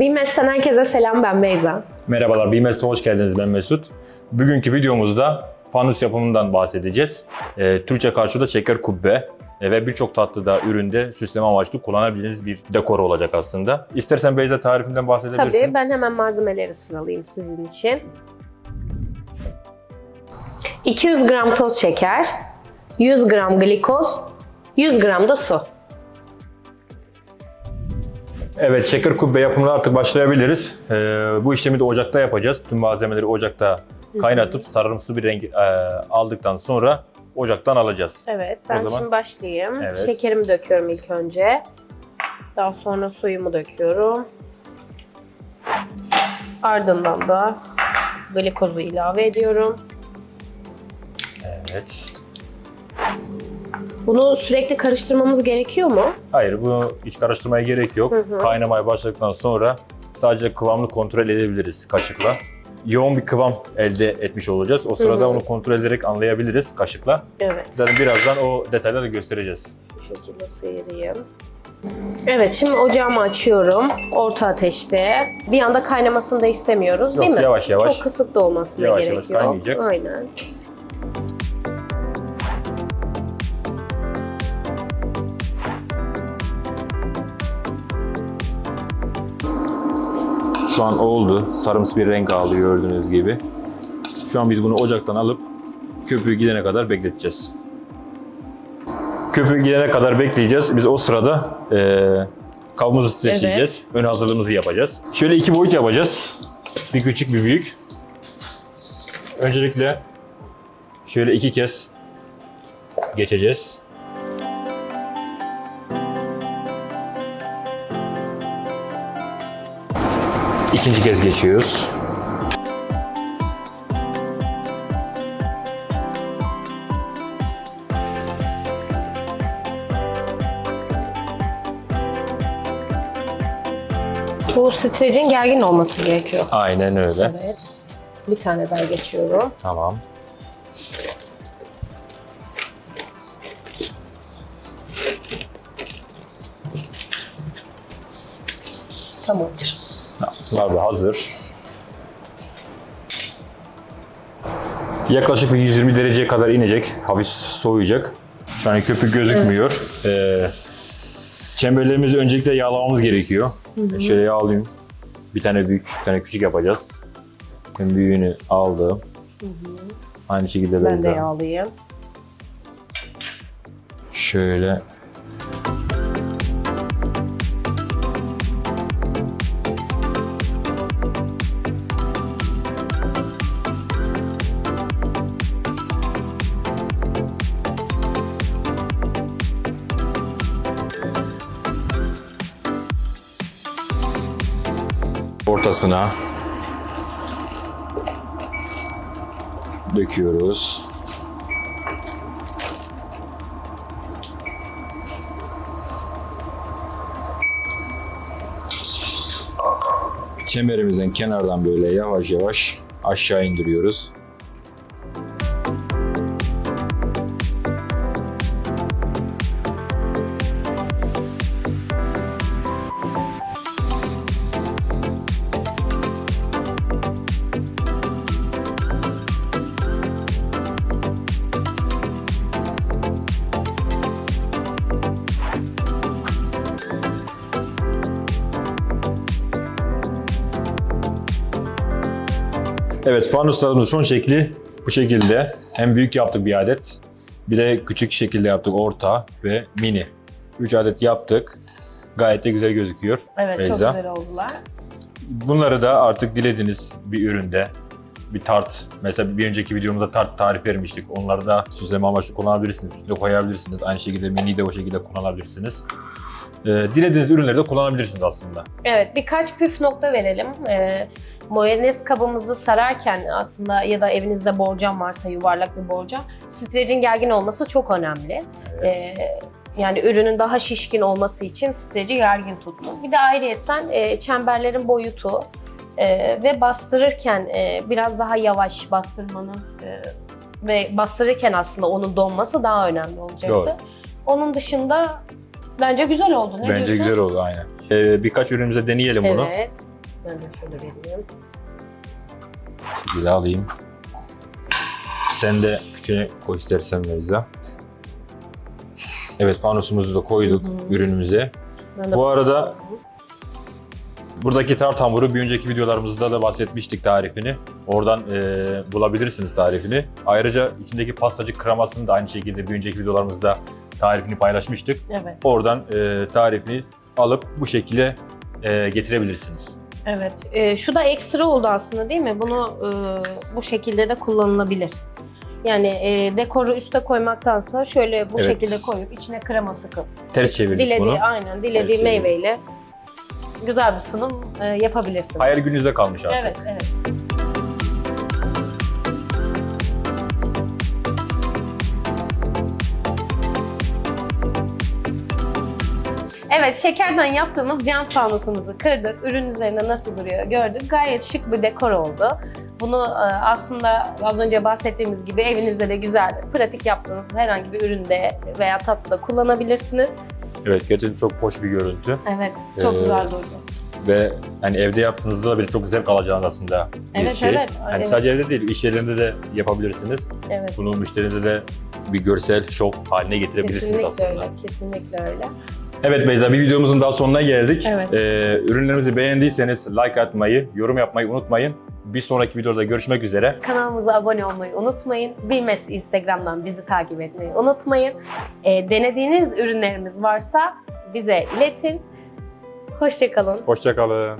Bilmezsen herkese selam ben Beyza. Merhabalar, BİMES'te hoş geldiniz. Ben Mesut. Bugünkü videomuzda fanus yapımından bahsedeceğiz. Ee, Türkçe karşılığı şeker kubbe e, ve birçok tatlıda, üründe süsleme amaçlı kullanabildiğiniz bir dekor olacak aslında. İstersen Beyza tarifinden bahsedebilirsin. Tabii ben hemen malzemeleri sıralayayım sizin için. 200 gram toz şeker, 100 gram glikoz, 100 gram da su. Evet, şeker kubbe yapımına artık başlayabiliriz. Ee, bu işlemi de ocakta yapacağız. Tüm malzemeleri ocakta kaynatıp sarımsı bir renk e, aldıktan sonra ocaktan alacağız. Evet ben O zaman- şimdi başlayayım. Evet. Şekerimi döküyorum ilk önce. Daha sonra suyumu döküyorum. Ardından da glikozu ilave ediyorum. Evet. Bunu sürekli karıştırmamız gerekiyor mu? Hayır, bunu hiç karıştırmaya gerek yok. Hı hı. Kaynamaya başladıktan sonra sadece kıvamını kontrol edebiliriz kaşıkla. Yoğun bir kıvam elde etmiş olacağız. O sırada Hı hı. onu kontrol ederek anlayabiliriz kaşıkla. Evet. Zaten birazdan o detayları da göstereceğiz. Şu şekilde sıyırayım. Evet şimdi ocağımı açıyorum. Orta ateşte. Bir anda kaynamasını da istemiyoruz değil Yok, mi? yavaş yavaş. Çok kısık da olmasına Yavaş yavaş gerekiyor. kaynayacak. Aynen. Şu an oldu. Sarımsı bir renk aldı gördüğünüz gibi. Şu an biz bunu ocaktan alıp köpüğü gidene kadar bekleteceğiz. Köpüğü gidene kadar bekleyeceğiz. Biz o sırada eee kabımızı streçleyeceğiz. Ön hazırlığımızı yapacağız. Şöyle iki boyut yapacağız. Bir küçük bir büyük. Öncelikle şöyle iki kez geçeceğiz. İkinci kez geçiyoruz. Bu streçin gergin olması gerekiyor. Aynen öyle. Evet. Bir tane daha geçiyorum. Tamam. Tamamdır. Da hazır. Yaklaşık bir 120 dereceye kadar inecek. Hafif soğuyacak. Şu an köpük gözükmüyor. Ee, çemberlerimizi öncelikle yağlamamız gerekiyor. Şöyle yağlayayım. Bir tane büyük, bir tane küçük yapacağız. Ben büyüğünü aldım. Aynı şekilde Ben de yağlayayım. Şöyle ortasına döküyoruz. Çemberimizin kenardan böyle yavaş yavaş aşağı indiriyoruz. Evet fanuslarımızın son şekli bu şekilde. Hem büyük yaptık bir adet. Bir de küçük şekilde yaptık orta ve mini. 3 adet yaptık. Gayet de güzel gözüküyor. Evet Beyza. çok güzel oldular. Bunları da artık dilediğiniz bir üründe bir tart. Mesela bir önceki videomuzda tart tarif vermiştik. Onları da süsleme amaçlı kullanabilirsiniz. Üstüne koyabilirsiniz. Aynı şekilde mini de o şekilde kullanabilirsiniz. Ee, dilediğiniz ürünleri de kullanabilirsiniz aslında. Evet birkaç püf nokta verelim. Ee, mayonez kabımızı sararken aslında ya da evinizde borcam varsa yuvarlak bir borcam streçin gergin olması çok önemli. Evet. Ee, yani ürünün daha şişkin olması için streci gergin tutun. Bir de ayrıyetten e, çemberlerin boyutu e, ve bastırırken e, biraz daha yavaş bastırmanız e, ve bastırırken aslında onun donması daha önemli olacaktı. Doğru. Onun dışında Bence güzel oldu. Ne Bence diyorsun? güzel oldu aynen. Ee, birkaç ürünümüze deneyelim bunu. Evet. Ben de şöyle vereyim. Bir alayım. Sen de küçüğünü koy istersen Beyza. Evet fanusumuzu da koyduk ürünümüze. Ben de Bu arada buradaki tart hamuru bir önceki videolarımızda da bahsetmiştik tarifini. Oradan e, bulabilirsiniz tarifini. Ayrıca içindeki pastacık kremasını da aynı şekilde bir önceki videolarımızda tarifini paylaşmıştık. Evet. Oradan e, tarifini alıp bu şekilde e, getirebilirsiniz. Evet. Ee, şu da ekstra oldu aslında değil mi? Bunu e, bu şekilde de kullanılabilir. Yani e, dekoru üste koymaktansa şöyle bu Evet. şekilde koyup içine krema sıkıp Ters çevirdik dilediği bunu. aynen dilediği meyveyle güzel bir sunum e, yapabilirsiniz. Hayal gününüzde kalmış artık. Evet, evet. Evet, şekerden yaptığımız cam fanusumuzu kırdık. Ürün üzerinde nasıl duruyor gördük. Gayet şık bir dekor oldu. Bunu e, aslında az önce bahsettiğimiz gibi evinizde de güzel, pratik yaptığınız herhangi bir üründe veya tatlıda kullanabilirsiniz. Evet gerçekten çok hoş bir görüntü. Evet, çok Ee, güzel durdu. Ve hani evde yaptığınızda da bir çok zevk alacağınız aslında bir Evet, şey. evet, Hani evet. sadece evde değil, iş yerlerinde de yapabilirsiniz. Evet. Bunu müşterinize de bir görsel şov haline getirebilirsiniz Kesinlikle aslında. öyle, kesinlikle öyle. Evet Beyza, bir videomuzun daha sonuna geldik. Evet. Ee, ürünlerimizi beğendiyseniz like atmayı, yorum yapmayı unutmayın. Bir sonraki videoda görüşmek üzere. Kanalımıza abone olmayı unutmayın. Bilmez Instagram'dan bizi takip etmeyi unutmayın. Ee, denediğiniz ürünlerimiz varsa bize iletin. Hoşçakalın. Hoşçakalın.